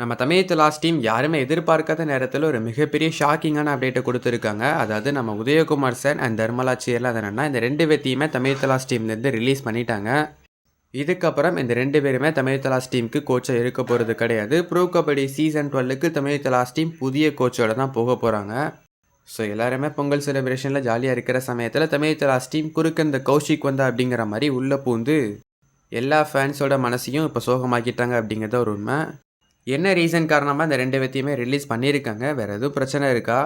நம்ம Tamil last team யாருமே எதிர்பார்க்காத நேரத்தில் ஒரு மிகப்பெரிய ஷாக்கிங்கான அப்டேட்டை கொடுத்துருக்காங்க. அதாவது நம்ம உதயகுமார் சார் அண்ட் தர்மலா சேர்லாம் என்னன்னா இந்த ரெண்டு பேர்த்தையுமே தமிழ் தலாஸ் டீம்லேருந்து ரிலீஸ் பண்ணிட்டாங்க. இதுக்கப்புறம் இந்த ரெண்டு பேருமே தமிழ் தலாஸ் டீமுக்கு கோச்சாக இருக்க போகிறது கிடையாது. ப்ரோ கபடி சீசன் டுவெல்லுக்கு தமிழ் தலாஸ் டீம் புதிய கோச்சோட தான் போக போகிறாங்க ஸோ எல்லாருமே பொங்கல் செலிப்ரேஷனில் ஜாலியாக இருக்கிற சமயத்தில் தமிழ் தலாஸ் டீம் குறுக்க இந்த கௌஷிக் வந்தா அப்படிங்கிற மாதிரி உள்ளே பூந்து எல்லா ஃபேன்ஸோட மனசையும் இப்போ சோகமாக்கிட்டாங்க அப்படிங்கிறது ஒரு உண்மை. என்ன ரீசன் காரணமாக இந்த ரெண்டு பேர்த்தையுமே ரிலீஸ் பண்ணியிருக்காங்க? வேறு எதுவும் பிரச்சனை இருக்கா?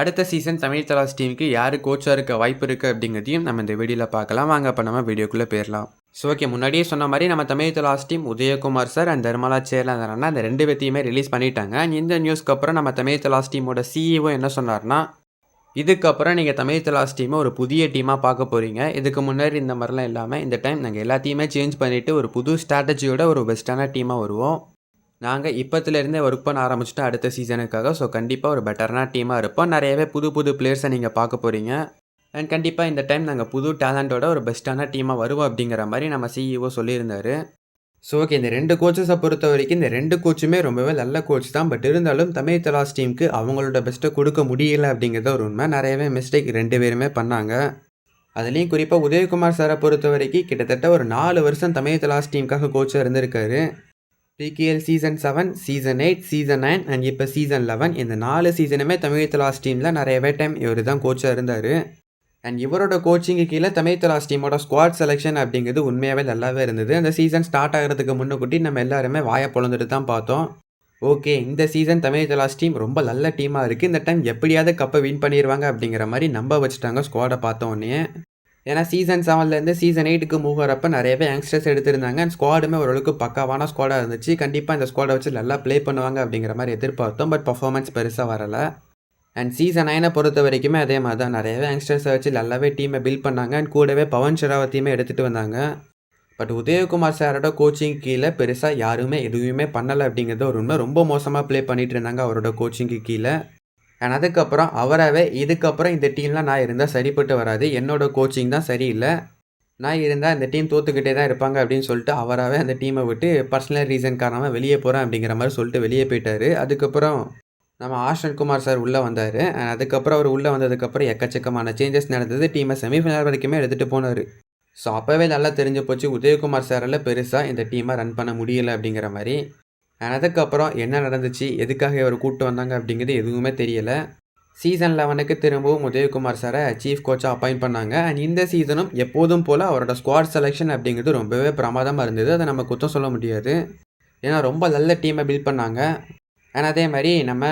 அடுத்த சீசன் தமிழ் தலாஸ் டீமுக்கு யார் கோச்சாக இருக்க வாய்ப்பு இருக்குது அப்படிங்கிறதையும் நம்ம இந்த வீடியோவில் பார்க்கலாம். வாங்க அப்போ நம்ம வீடியோக்குள்ளே போயிடலாம். ஸோ ஓகே முன்னாடியே சொன்ன மாதிரி நம்ம Tamil Thalaivas team Udayakumar sir and Darmala சேர்லாம் அந்த ரெண்டு பேத்தையுமே ரிலீஸ் பண்ணிட்டாங்க. இந்த நியூஸ்க்கு அப்புறம் நம்ம தமிழ் தலாஸ் டீமோட சிஇஓ என்ன சொன்னார்னா இதுக்கப்புறம் நீங்கள் தமிழ் தலாஸ் டீமை ஒரு புதிய டீமாக பார்க்க போகிறீங்க இதுக்கு முன்னாடி இந்த மாதிரிலாம் இல்லாமல் இந்த டைம் நாங்கள் எல்லாத்தையுமே சேஞ்ச் பண்ணிவிட்டு ஒரு புது ஸ்ட்ராட்டஜியோட ஒரு பெஸ்ட்டான டீமாக வருவோம். நாங்கள் இப்போத்துலேருந்தே ஒர்க் பண்ண ஆரம்பிச்சிட்டோம் அடுத்த சீசனுக்காக ஸோ கண்டிப்பாக ஒரு பெட்டரான டீமாக இருப்போம். நிறையவே புது புது பிளேயர்ஸை நீங்கள் பார்க்க போகிறீங்க அண்ட் கண்டிப்பாக இந்த டைம் நாங்கள் புது டேலண்ட்டோட ஒரு பெஸ்ட்டான டீமாக வருவோம் அப்படிங்கிற மாதிரி நம்ம சிஇஓ சொல்லியிருந்தார். ஸோ ஓகே இந்த ரெண்டு கோச்சஸை பொறுத்த வரைக்கும் இந்த ரெண்டு கோச்சுமே ரொம்பவே நல்ல கோச் தான். பட் இருந்தாலும் தமிழ் தலாஸ் டீமுக்கு அவங்களோட பெஸ்ட்டை கொடுக்க முடியல அப்படிங்கிறத ஒரு உண்மை. நிறையவே மிஸ்டேக் ரெண்டு பேருமே பண்ணாங்க. அதுலேயும் குறிப்பாக உதயகுமார் சாரை பொறுத்த வரைக்கும் கிட்டத்தட்ட ஒரு நாலு வருஷம் தமிழ் தலாஸ் டீமுக்காக கோச்சாக இருந்திருக்காரு. PKL season seven season eight season nine and இப்போ சீசன் லெவன் இந்த நாலு சீசனுமே தமிழ் தலாஸ் டீமில் நிறையவே டைம் இவர் தான் கோச்சாக இருந்தார். அண்ட் இவரோட கோச்சிங்கு கீழே தமிழ் தலாஸ் டீமோட ஸ்குவாட் செலெக்ஷன் அப்படிங்கிறது உண்மையாகவே நல்லாவே இருந்தது. அந்த சீசன் ஸ்டார்ட் ஆகிறதுக்கு முன்னுக்கூட்டி நம்ம எல்லாருமே வாயை பொழந்துட்டு தான் பார்த்தோம். ஓகே இந்த சீசன் தமிழ் தலாஸ் டீம் ரொம்ப நல்ல டீமாக இருக்குது இந்த டைம் எப்படியாவது கப்பை வின் பண்ணிடுவாங்க அப்படிங்கிற மாதிரி நம்ப வச்சுட்டாங்க ஸ்குவாடை பார்த்த உடனே. ஏன்னா சீசன் செவன்லேருந்து சீசன் எயிட்டுக்கு மூவ் வரப்போ நிறையவே யங்ஸ்டர்ஸ் எடுத்திருந்தாங்க. அண்ட் ஸ்குவாடுமே ஓரளவுக்கு பக்காவான ஸ்குவாடாக இருந்துச்சு. கண்டிப்பாக இந்த ஸ்குவாடை வச்சு நல்லா ப்ளே பண்ணுவாங்க அப்படிங்கிற மாதிரி எதிர்பார்த்தோம். பட் பர்ஃபார்மன்ஸ் பெருசாக வரலை. அண்ட் சீசன் நைனை பொறுத்த வரைக்குமே அதே மாதிரி தான் நிறையவே யங்ஸ்டர்ஸை வச்சு நல்லாவே டீமை பில்ட் பண்ணாங்க. அண்ட் கூடவே பவன் ஷெராவத்தையுமே எடுத்துகிட்டு வந்தாங்க. பட் உதயகுமார் சாரோட கோச்சிங் கீழே பெருசாக யாருமே எதுவுமே பண்ணலை அப்படிங்கிறது ஒரு உண்மை. ரொம்ப மோசமாக ப்ளே பண்ணிகிட்டு இருந்தாங்க அவரோட கோச்சிங்க்கு கீழே. அண்ட் அதுக்கப்புறம் அவராகவே இதுக்கப்புறம் இந்த டீம்லாம் நான் இருந்தால் சரிப்பட்டு வராது. என்னோட கோச்சிங் தான் சரியில்லை. நான் இருந்தால் இந்த டீம் தோத்துக்கிட்டே தான் இருப்பாங்க அப்படின்னு சொல்லிட்டு அவராகவே அந்த டீமை விட்டு பர்சனல் ரீசன் காரணமாக வெளியே போகிறேன் அப்படிங்கிற மாதிரி சொல்லிட்டு வெளியே போயிட்டார். அதுக்கப்புறம் நம்ம ஆஷன் குமார் சார் உள்ளே வந்தார். அதுக்கப்புறம் அவர் உள்ளே வந்ததுக்கப்புறம் எக்கச்சக்கமான சேஞ்சஸ் நடந்தது. டீமை செமிஃபைனல் வரைக்குமே எடுத்துகிட்டு போனார். ஸோ அப்போவே நல்லா தெரிஞ்சு போச்சு. உதயகுமார் சாரால் பெருசாக இந்த டீமை ரன் பண்ண முடியல அப்படிங்கிற மாதிரி. அதுக்கப்புறம் என்ன நடந்துச்சு? எதுக்காக இவர் கூப்பிட்டு வந்தாங்க அப்படிங்கிறது எதுவுமே தெரியலை. சீசன் லெவனுக்கு திரும்பவும் உதயகுமார் சாரை சீஃப் கோச்சாக அப்பாயிண்ட் பண்ணாங்க. அண்ட் இந்த சீசனும் எப்போதும் போல் அவரோட ஸ்குவாட் செலெக்ஷன் அப்படிங்கிறது ரொம்பவே பிரமாதமாக இருந்தது. அதை நம்ம குத்தம் சொல்ல முடியாது. ஏன்னா ரொம்ப நல்ல டீமை பில்ட் பண்ணாங்க. அண்ட் அதே மாதிரி நம்ம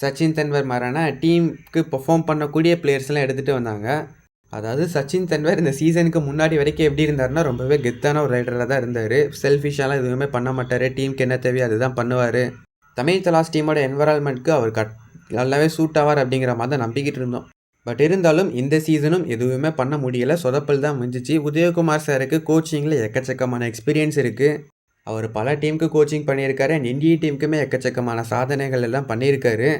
சச்சின் தென்வர் மாதிரியான டீமுக்கு பெர்ஃபார்ம் பண்ணக்கூடிய பிளேயர்ஸ்லாம் எடுத்துகிட்டு வந்தாங்க. அதாவது சச்சின் தென்வர் இந்த சீசனுக்கு முன்னாடி வரைக்கும் எப்படி இருந்தாருன்னா ரொம்பவே கெத்தான ஒரு ரைடராக தான் இருந்தார். செல்ஃபிஷாலாம் எதுவுமே பண்ண மாட்டார். டீமுக்கு என்ன தேவையோ அதுதான் பண்ணுவார். தமிழ் தலாஸ் டீமோட என்வரான்மெண்ட்க்கு அவர் கட் நல்லாவே சூட் ஆவார் அப்படிங்கிற மாதிரி தான் நம்பிக்கிட்டு இருந்தோம். பட் இருந்தாலும் இந்த சீசனும் எதுவுமே பண்ண முடியலை. சொதப்பல் தான் முடிஞ்சிச்சு உதயகுமார் சாருக்கு கோச்சிங்கில் எக்கச்சக்கமான எக்ஸ்பீரியன்ஸ் இருக்குது அவர் பல டீமுக்கு கோச்சிங் பண்ணியிருக்காரு. அண்ட் இந்திய டீமுக்குமே எக்கச்சக்கமான சாதனைகள் எல்லாம் பண்ணியிருக்காரு.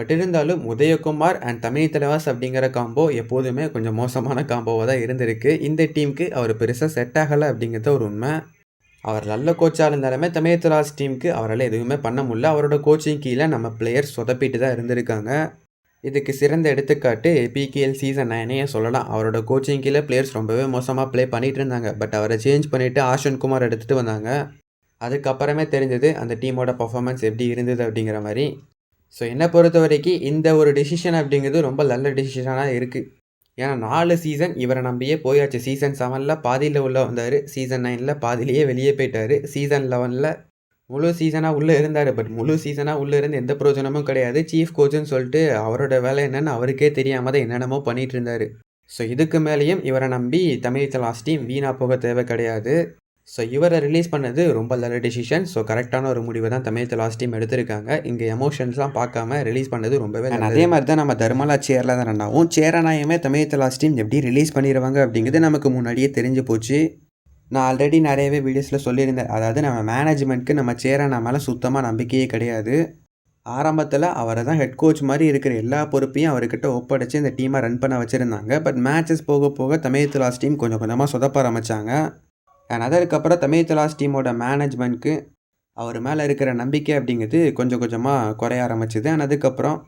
பட் இருந்தாலும் உதயகுமார் அண்ட் தமிழ் தலைவாஸ் அப்படிங்கிற காம்போ எப்போதுமே கொஞ்சம் மோசமான காம்போவாக தான் இருந்திருக்கு. இந்த டீமுக்கு அவர் பெருசாக செட் ஆகலை அப்படிங்கிறது ஒரு உண்மை. அவர் நல்ல கோச்சாக இருந்தாலுமே தமிழ் தலைவாஸ் டீமுக்கு அவரால் எதுவுமே பண்ண முடியல. அவரோட கோச்சிங் கீழே நம்ம பிளேயர்ஸ் சொதப்பிட்டு தான் இருந்திருக்காங்க. இதுக்கு சிறந்த எடுத்துக்காட்டு பிகேஎல் சீசன் நைனையே சொல்லலாம். அவரோட கோச்சிங் கீழே பிளேயர்ஸ் ரொம்பவே மோசமாக ப்ளே பண்ணிகிட்டு இருந்தாங்க. பட் அவரை சேஞ்ச் பண்ணிவிட்டு ஆஷன் குமார் எடுத்துகிட்டு வந்தாங்க. அதுக்கப்புறமே தெரிஞ்சது அந்த டீமோட பர்ஃபார்மன்ஸ் எப்படி இருந்தது அப்படிங்கிற மாதிரி. ஸோ என்னை பொறுத்த வரைக்கும் இந்த ஒரு டெசிஷன் அப்படிங்கிறது ரொம்ப நல்ல டெசிஷனாக இருக்குது ஏன்னா நாலு சீசன் இவரை நம்பியே போயாச்சு. சீசன் செவனில் பாதியில் உள்ளே வந்தார். சீசன் நைனில் பாதியிலேயே வெளியே போயிட்டார். சீசன் லெவனில் முழு சீசனாக உள்ளே இருந்தார். பட் முழு சீசனாக உள்ளே இருந்து எந்த பிரயோஜனமும் கிடையாது. சீஃப் கோச்சுன்னு சொல்லிட்டு அவரோட வேலை என்னன்னு அவருக்கே தெரியாமல் தான் என்னென்னமோ பண்ணிகிட்டு இருந்தார். ஸோ இதுக்கு மேலேயும் இவரை நம்பி தமிழ் தலாஸ் டீம் வீணாக போக தேவை கிடையாது. ஸோ இவரை ரிலீஸ் பண்ணது ரொம்ப நல்ல டெசிஷன் ஸோ கரெக்டான ஒரு முடிவை தான் தமிழ் லாஸ்ட் டீம் எடுத்திருக்காங்க. இங்கே எமோஷன்ஸ்லாம் பார்க்காம ரிலீஸ் பண்ணது ரொம்பவே. அதே மாதிரி தான் நம்ம தர்மலா சேர்ல தான் ரெண்டாவும். சேரநாயமே தமிழ் லாஸ்ட் டீம் எப்படி ரிலீஸ் பண்ணிடுவாங்க அப்படிங்கிறது நமக்கு முன்னாடியே தெரிஞ்சு போச்சு. நான் ஆல்ரெடி நிறையவே வீடியோஸில் சொல்லியிருந்தேன். அதாவது நம்ம மேனேஜ்மெண்ட்க்கு நம்ம சேரனா மேலே சுத்தமாக நம்பிக்கையே கிடையாது. ஆரம்பத்தில் அவரை தான் ஹெட் கோச் மாதிரி இருக்கிற எல்லா பொறுப்பையும் அவர்கிட்ட ஒப்படைச்சு இந்த டீமை ரன் பண்ண வச்சுருந்தாங்க. பட் மேட்சஸ் போக போக தமிழ் லாஸ்ட் டீம் கொஞ்சம் கொஞ்சமாக சொதப்ப ஆரம்பித்தாங்க அண்ட் அதற்கப்புறம் தமிழ்தலாஸ் டீமோட மேனேஜ்மெண்ட்க்கு அவர் மேலே இருக்கிற நம்பிக்கை அப்படிங்கிறது கொஞ்சம் கொஞ்சமாக குறைய ஆரம்பிச்சிது. அண்ட் அதுக்கப்புறம்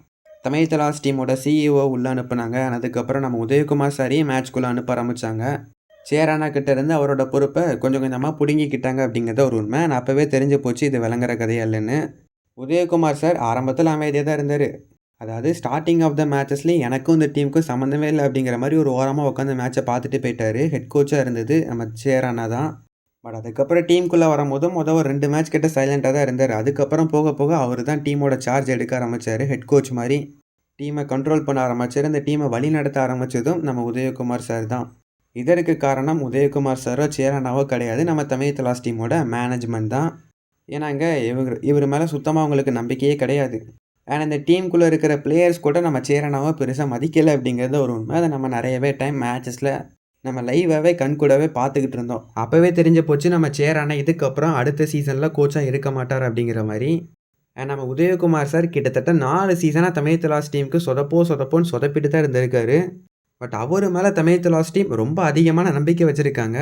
தமிழ்தலாஸ் டீமோட சிஇஓ உள்ளே அனுப்புனாங்க. அண்ட் அதுக்கப்புறம் நம்ம உதயகுமார் சாரையும் மேட்ச்குள்ளே அனுப்ப ஆரம்பித்தாங்க சேரானா இருந்து அவரோட பொறுப்பை கொஞ்சம் கொஞ்சமாக பிடுங்கிக்கிட்டாங்க அப்படிங்கிறத ஒரு உண்மை. நான் அப்போவே தெரிஞ்சு போச்சு இது விளங்குற கதையா இல்லைன்னு. உதயகுமார் சார் ஆரம்பத்தில் அமைதியாக தான் இருந்தார். அதாவது ஸ்டார்டிங் ஆஃப் த மேட்சஸ்லேயும் எனக்கும் இந்த டீமுக்கும் சம்மந்தமே இல்லை அப்படிங்கிற மாதிரி ஒரு ஓரமாக உட்காந்து மேட்ச்சை பார்த்துட்டு போயிட்டாரு. ஹெட் கோச்சாக இருந்தது. நம்ம சேரானா தான். பட் அதுக்கப்புறம் டீமுக்குள்ளே வரும்போது மொதல் ஒரு ரெண்டு மேட்ச் கிட்ட சைலண்ட்டாக தான் இருந்தார். அதுக்கப்புறம் போக போக அவர் தான் டீமோட சார்ஜ் எடுக்க ஆரம்பித்தார் ஹெட் கோச் மாதிரி. டீமை கண்ட்ரோல் பண்ண ஆரம்பித்தார் இந்த டீமை வழி நடத்த ஆரம்பித்ததும் நம்ம உதயகுமார் சார் தான். இதற்கு காரணம் உதயகுமார் சாரோ சேரானாவோ கிடையாது. நம்ம தமிழ் தலாஸ் டீமோட மேனேஜ்மெண்ட் தான். ஏன்னாங்க இவர் இவர் மேலே சுத்தமாக அவங்களுக்கு நம்பிக்கையே கிடையாது. அண்ட் அந்த டீமுக்குள்ளே இருக்கிற பிளேயர்ஸ் கூட நம்ம சேரனாவை பெருசாக மதிக்கலை அப்படிங்கிறது ஒரு உண்மை. அதை நம்ம நிறையவே டைம் மேட்சஸில் நம்ம லைவாகவே கண் கூடவே பார்த்துக்கிட்டு இருந்தோம். அப்போவே தெரிஞ்ச போச்சு நம்ம சேரானா இதுக்கப்புறம் அடுத்த சீசனில் கோச்சாக இருக்க மாட்டார் அப்படிங்கிற மாதிரி. அண்ட் நம்ம உதயகுமார் சார் கிட்டத்தட்ட நாலு சீசனாக தமிழ் தலாஸ் டீமுக்கு சொதப்போ சொதப்போன்னு சொதப்பிட்டு தான் இருந்திருக்காரு. பட் அவர் மேலே தமிழ் தலாஸ் டீம் ரொம்ப அதிகமான நம்பிக்கை வச்சுருக்காங்க.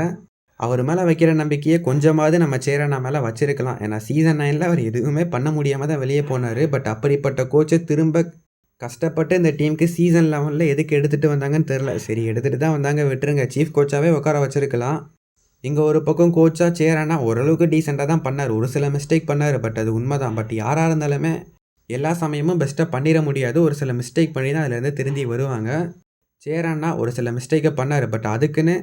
அவர் மேலே வைக்கிற நம்பிக்கையை கொஞ்சமாவது நம்ம சேரனா மேலே வச்சிருக்கலாம். ஏன்னா சீசன் நைனில் அவர் எதுவுமே பண்ண முடியாமல் தான் வெளியே போனார். பட் அப்படிப்பட்ட கோச்சை திரும்ப கஷ்டப்பட்டு இந்த டீமுக்கு சீசன் லெவனில் எதுக்கு எடுத்துகிட்டு வந்தாங்கன்னு தெரில சரி எடுத்துகிட்டு தான் வந்தாங்க. விட்டுருங்க. சீஃப் கோச்சாகவே உட்கார வச்சிருக்கலாம். இங்கே ஒரு பக்கம் கோச்சாக சேரானா ஓரளவுக்கு டீசெண்டாக தான் பண்ணார். ஒரு சில மிஸ்டேக் பண்ணார். பட் அது உண்மை தான் பட் யாராக இருந்தாலுமே எல்லா சமயமும் பெஸ்ட்டாக பண்ணிட முடியாது. ஒரு சில மிஸ்டேக் பண்ணி தான் அதுலேருந்து திருந்தி வருவாங்க. சேரானா ஒரு சில மிஸ்டேக்கை பண்ணார். பட் அதுக்குன்னு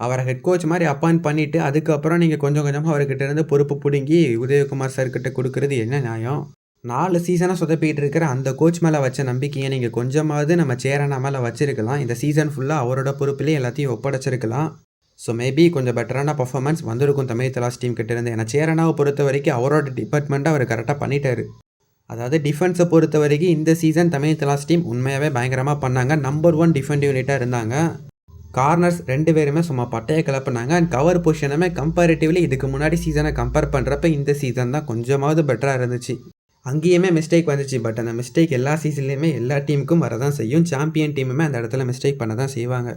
அவரை ஹெட் கோச் மாதிரி அப்பாயிண்ட் பண்ணிவிட்டு அதுக்கப்புறம் நீங்கள் கொஞ்சம் கொஞ்சமாக அவர்கிட்ட இருந்து பொறுப்பு பிடுங்கி உதயகுமார் சார்கிட்ட கொடுக்குறது என்ன நியாயம்? நாலு சீசனாக சொதப்பிக்கிட்டு இருக்கிற அந்த கோச் மேலே வச்ச நம்பிக்கையை நீங்கள் கொஞ்சமாவது நம்ம சேரனா மேலே வச்சிருக்கலாம். இந்த சீசன் ஃபுல்லாக அவரோட பொறுப்புலேயே எல்லாத்தையும் ஒப்படைச்சிருக்கலாம். ஸோ மேபி கொஞ்சம் பெட்டரான பர்ஃபார்மன்ஸ் வந்திருக்கும் தமிழ் தலாஸ் டீம் கிட்ட இருந்து. ஏன்னா சேரனாவை பொறுத்த வரைக்கும் அவரோட டிபார்ட்மெண்ட்டை அவர் கரெக்டாக பண்ணிட்டாரு. அதாவது டிஃபென்ஸை பொறுத்த வரைக்கும் இந்த சீசன் தமிழ் தலாஸ் டீம் உண்மையாகவே பயங்கரமாக பண்ணாங்க. நம்பர் ஒன் டிஃபெண்ட் யூனிட்டாக இருந்தாங்க. கார்னர்ஸ் ரெண்டு பேருமே சும்மா பட்டையை கிளப்புனாங்க. அண்ட் கவர் பொசிஷனுமே கம்பேரிட்டிவ்லி இதுக்கு முன்னாடி சீசனை கம்பேர் பண்ணுறப்ப இந்த சீசன் தான் கொஞ்சமாவது பெட்டராக இருந்துச்சு. அங்கேயுமே மிஸ்டேக் வந்துச்சு. பட் அந்த மிஸ்டேக் எல்லா சீசன்லேயுமே எல்லா டீமுக்கும் வரதான் செய்யும். சாம்பியன் டீமுமே அந்த இடத்துல மிஸ்டேக் பண்ண தான் செய்வாங்க.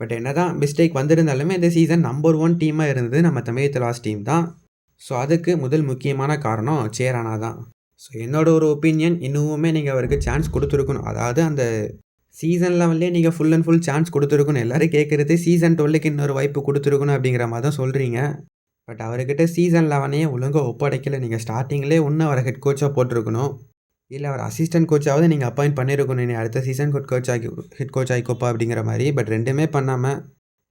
பட் என்ன தான் மிஸ்டேக் வந்திருந்தாலுமே இந்த சீசன் நம்பர் ஒன் டீமாக இருந்தது. நம்ம தமிழ் தலாஸ் டீம் தான். ஸோ அதுக்கு முதல் முக்கியமான காரணம் சேரானா தான் ஸோ என்னோட ஒரு ஒப்பீனியன் இன்னுமே நீங்கள் அவருக்கு சான்ஸ் கொடுத்துருக்கணும். அதாவது அந்த சீசன் லெவல்லே நீங்கள் ஃபுல் அண்ட் ஃபுல் சான்ஸ் கொடுத்துருக்கணும். எல்லோரும் கேட்குறது சீசன் டுவெல்லுக்கு இன்னொரு வாய்ப்பு கொடுத்துருக்கணும் அப்படிங்கிற மாதிரி தான் சொல்கிறீங்க பட் அவர்கிட்ட சீசன் லெவனையே ஒழுங்காக ஒப்படைக்கல. நீங்கள் ஸ்டார்டிங்லேயே ஒன்று அவரை ஹெட் கோச்சாக போட்டிருக்கணும். இல்லை அவர் அசிஸ்டன்ட் கோச்சாவது நீங்கள் அப்பாயிண்ட் பண்ணியிருக்கணும் நீ அடுத்த சீசன் ஹெட் கோச் ஆகி ஹெட் கோச் ஆகிக்கோப்பா அப்படிங்கிற மாதிரி. பட் ரெண்டுமே பண்ணாமல்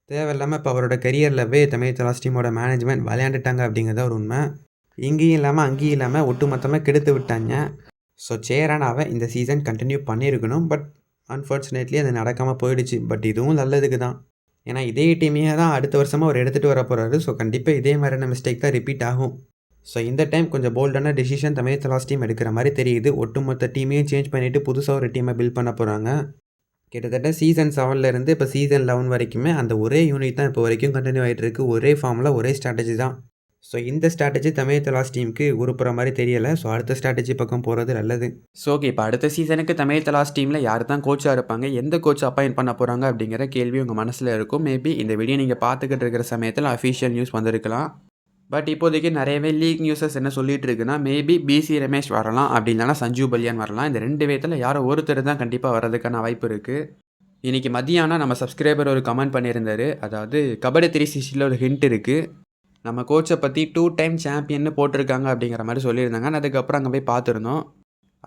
தேவையில்லாமல் இப்போ அவரோட கரியரில்வே தமிழ் தலாஸ் டீமோட மேனேஜ்மெண்ட் விளையாண்டுட்டாங்க அப்படிங்கிறத ஒரு உண்மை. இங்கேயும் இல்லாமல் அங்கேயும் இல்லாமல் ஒட்டு மொத்தமாக கெடுத்து விட்டாங்க. ஸோ சேரானாவை இந்த சீசன் கண்டினியூ பண்ணியிருக்கணும் பட் அன்ஃபார்ச்சுனேட்லி அது நடக்காமல் போயிடுச்சு. பட் இதுவும் நல்லதுக்கு தான். ஏன்னா இதே டீமையே தான் அடுத்த வருஷமாக அவர் எடுத்துகிட்டு வர போகிறாரு ஸோ கண்டிப்பாக இதே மாதிரியான மிஸ்டேக் தான் ரிப்பீட் ஆகும். ஸோ இந்த டைம் கொஞ்சம் போல்டான டெசிஷன் தமிழ் தலாஸ் டீம் எடுக்கிற மாதிரி தெரியுது. ஒட்டுமொத்த டீமையும் சேஞ்ச் பண்ணிவிட்டு புதுசாக ஒரு டீமை பில்ட் பண்ண போகிறாங்க கிட்டத்தட்ட சீசன் செவன்லேருந்து இப்போ சீசன் லெவன் வரைக்குமே அந்த ஒரே யூனிட் தான் இப்போ வரைக்கும் கண்டினியூ ஆகிட்டு இருக்கு. ஒரே ஃபார்மில் ஒரே ஸ்ட்ராட்டஜி தான். ஸோ இந்த ஸ்ட்ராட்டஜி தமிழ் தலாஸ் டீமுக்கு உருப்புற மாதிரி தெரியலை. ஸோ அடுத்த ஸ்ட்ராட்டஜி பக்கம் போகிறது நல்லது. ஸோ ஓகே இப்போ அடுத்த சீசனுக்கு தமிழ் தலாஸ் டீமில் யார் தான் கோச்சாக இருப்பாங்க? எந்த கோச் அப்பாயிண்ட் பண்ண போகிறாங்க அப்படிங்கிற கேள்வி உங்கள் மனசில் இருக்கும். மேபி இந்த வீடியோ நீங்கள் பார்த்துக்கிட்டு இருக்கிற சமயத்தில் அஃபிஷியல் நியூஸ் வந்திருக்கலாம். பட் இப்போதைக்கு நிறையவே லீக் நியூஸஸ் என்ன சொல்லிட்டு இருக்குன்னா மேபி பிசி ரமேஷ் வரலாம் அப்படி இல்லைனா சஞ்சு பல்யான் வரலாம். இந்த ரெண்டு விதத்தில் யாரோ ஒருத்தர் தான் கண்டிப்பாக வர்றதுக்கான வாய்ப்பு இருக்குது இன்றைக்கி மதியானம் நம்ம சப்ஸ்கிரைபர் ஒரு கமெண்ட் பண்ணியிருந்தார். அதாவது கபடி த்ரீ சிக்ஸ்டியில் ஒரு ஹிண்ட் இருக்குது நம்ம கோச்சை பற்றி டூ டைம் சாம்பியன்னு போட்டிருக்காங்க அப்படிங்கிற மாதிரி சொல்லியிருந்தாங்க. நான் அதுக்கப்புறம் அங்கே போய் பார்த்துருந்தோம்.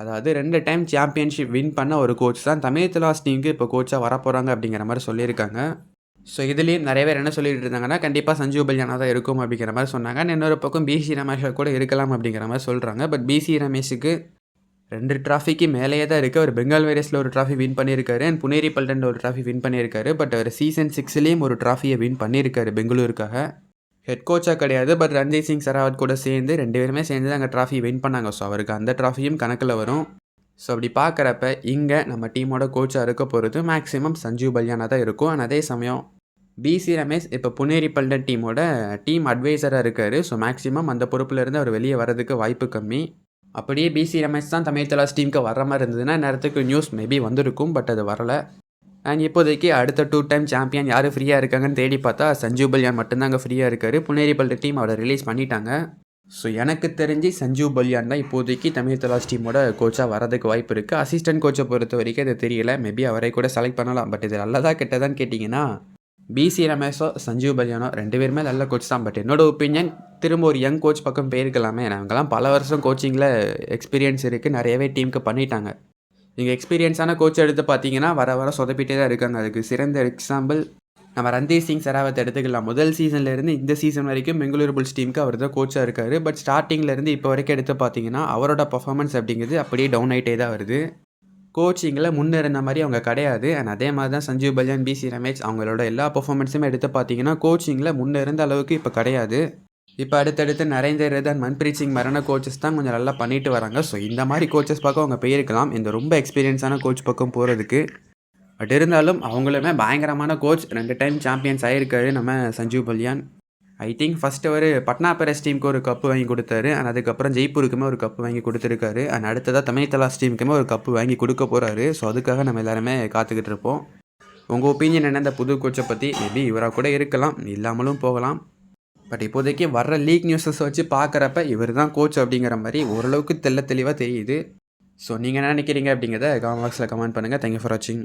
அதாவது ரெண்டு டைம் சாம்பியன்ஷிப் வின் பண்ண ஒரு கோச் தான் தமிழ் தலாஸ் டீமுக்கு இப்போ கோச்சாக வரப்போகிறாங்க அப்படிங்கிற மாதிரி சொல்லியிருக்காங்க. ஸோ இதுலேயும் நிறைய பேர் என்ன சொல்லிட்டு இருந்தாங்கன்னா கண்டிப்பாக சஞ்சீவ் பல்யானா தான் இருக்கும் அப்படிங்கிற மாதிரி சொன்னாங்க. இன்னொரு பக்கம் பிசி ரமேஷாக கூட இருக்கலாம் அப்படிங்கிற மாதிரி சொல்கிறாங்க பட் பிசி ரமேஷுக்கு ரெண்டு ட்ராஃபிக்கு மேலேயே தான் இருக்குது அவர் பெங்கால் வேரியஸில் ஒரு ட்ராஃபி வின் பண்ணியிருக்காரு. அண்ட் புனேரி பல்டன் ஒரு ட்ராஃபி வின் பண்ணியிருக்காரு. பட் அவர் சீசன் சிக்ஸ்லேயும் ஒரு ட்ராஃபியை வின் பண்ணியிருக்காரு பெங்களூருக்காக. ஹெட் கோச்சாக கிடையாது பட் ரன்தீப் சிங் சராவத் கூட சேர்ந்து ரெண்டு பேருமே சேர்ந்து தான் அங்கே ட்ராஃபி வின் பண்ணாங்க. ஸோ அவருக்கு அந்த ட்ராஃபியும் கணக்கில் வரும். ஸோ அப்படி பார்க்குறப்ப இங்கே நம்ம டீமோட கோச்சாக இருக்க போகிறது மேக்ஸிமம் சஞ்சீவ் பல்யானா தான் இருக்கும். ஆனால் அதே சமயம் பிசி ரமேஷ் இப்போ புனேரி பல்டன் டீமோட டீம் அட்வைசராக இருக்கார். ஸோ மேக்ஸிமம் அந்த பொறுப்பிலேருந்து அவர் வெளியே வரதுக்கு வாய்ப்பு கம்மி. அப்படியே பிசி ரமேஷ் தான் தமிழ் தலாஸ் டீமுக்கு வர மாதிரி இருந்ததுன்னா நேரத்துக்கு நியூஸ் மேபி வந்திருக்கும் பட் அது வரலை. அண்ட் இப்போதைக்கு அடுத்த டூ டைம் சாம்பியன் யார் ஃப்ரீயாக இருக்காங்கன்னு தேடி பார்த்தா சஞ்சீவ் பல்யான் மட்டும்தான் அங்கே ஃப்ரீயாக இருக்கார். புனேரி டீம் அவரை ரிலீஸ் பண்ணிட்டாங்க. ஸோ எனக்கு தெரிஞ்சு சஞ்சீவ் பல்யான் தான் இப்போதைக்கு தமிழ் தலாஸ் டீமோட கோச்சாக வரதுக்கு வாய்ப்பு இருக்குது அசிஸ்டன்ட் கோச்சை பொறுத்த வரைக்கும் அது தெரியல. மேபி அவரை கூட செலக்ட் பண்ணலாம். பட் இது நல்லதாக கெட்டதான்னு கேட்டிங்கன்னா பிசி ரமேஷோ சஞ்சீவ் பல்யானோ ரெண்டு பேருமே நல்ல கோச் தான். பட் என்னோட ஒப்பீனியன் திரும்ப ஒரு யங் கோச் பக்கம் போயிருக்கலாமே. அவங்கெல்லாம் பல வருஷம் கோச்சிங்கில் எக்ஸ்பீரியன்ஸ் இருக்குது நிறையவே டீமுக்கு பண்ணிட்டாங்க. நீங்கள் எக்ஸ்பீரியன்ஸான கோச் எடுத்து பார்த்தீங்கன்னா வர வர சொதப்பிட்டே தான் இருக்காங்க. அதுக்கு சிறந்த எக்ஸாம்பிள் நம்ம ரந்தீர் சிங் சராவத்தை எடுத்துக்கலாம். முதல் சீசன்லேருந்து இந்த சீசன் வரைக்கும் பெங்களூரு புல்ஸ் டீமுக்கு அவர் தான் கோச்சாக இருக்கார். பட் ஸ்டார்டிங்லேருந்து இப்போ வரைக்கும் எடுத்து பார்த்தீங்கன்னா அவரோட பர்ஃபார்மன்ஸ் அப்படிங்கிறது அப்படியே டவுன் ஆகிட்டே தான் வருது. கோச்சிங்கில் முன்னே இருந்த மாதிரி அவங்க கிடையாது. அண்ட் அதே மாதிரி தான் சஞ்சீவ் பல்யான் பிசி ரமேஷ் அவங்களோட எல்லா பர்ஃபார்மன்ஸுமே எடுத்து பார்த்தீங்கன்னா கோச்சிங்கில் முன்னே இருந்த அளவுக்கு இப்போ கிடையாது. இப்போ அடுத்தடுத்து நரேந்தர் ரதன் மன்பிரீத் சிங் மரண கோச்சஸ் தான் கொஞ்சம் நல்லா பண்ணிட்டு வராங்க. ஸோ இந்த மாதிரி கோச்சஸ் பக்கம் அவங்க போயிருக்கலாம். இந்த ரொம்ப எக்ஸ்பீரியன்ஸான கோச் பக்கம் போகிறதுக்கு பட் இருந்தாலும் அவங்களுமே பயங்கரமான கோச் ரெண்டு டைம் சாம்பியன்ஸ் ஆகியிருக்காரு நம்ம Sanjeev Baliyan. I think first our Patna ferrous டீமுக்கு ஒரு கப்பு வாங்கி கொடுத்தாரு. அண்ட் அதுக்கப்புறம் ஜெய்ப்பூருக்குமே ஒரு கப்பு வாங்கி கொடுத்துருக்காரு. அண்ட் அடுத்ததாக தமிழ் தலாஸ் டீமுக்குமே ஒரு கப்பு வாங்கி கொடுக்க போகிறாரு ஸோ அதுக்காக நம்ம எல்லாருமே காத்துக்கிட்டு இருப்போம். உங்கள் ஒப்பீனியன் என்ன? இந்த புது கோச்சை பற்றி மேபி இவராக கூட இருக்கலாம். இல்லாமலும் போகலாம். பட் இப்போதைக்கு வர்ற லீக் நியூஸஸ் வச்சு பார்க்குறப்ப இவர் தான் கோச் அப்படிங்கிற மாதிரி ஓரளவுக்கு தெள்ள தெளிவாக தெரியுது. ஸோ நீங்கள் என்ன நினைக்கிறீங்க அப்படிங்கிறத கமெண்ட் பாக்ஸில் கமெண்ட் பண்ணுங்கள் தேங்க்யூ ஃபார் வாட்சிங்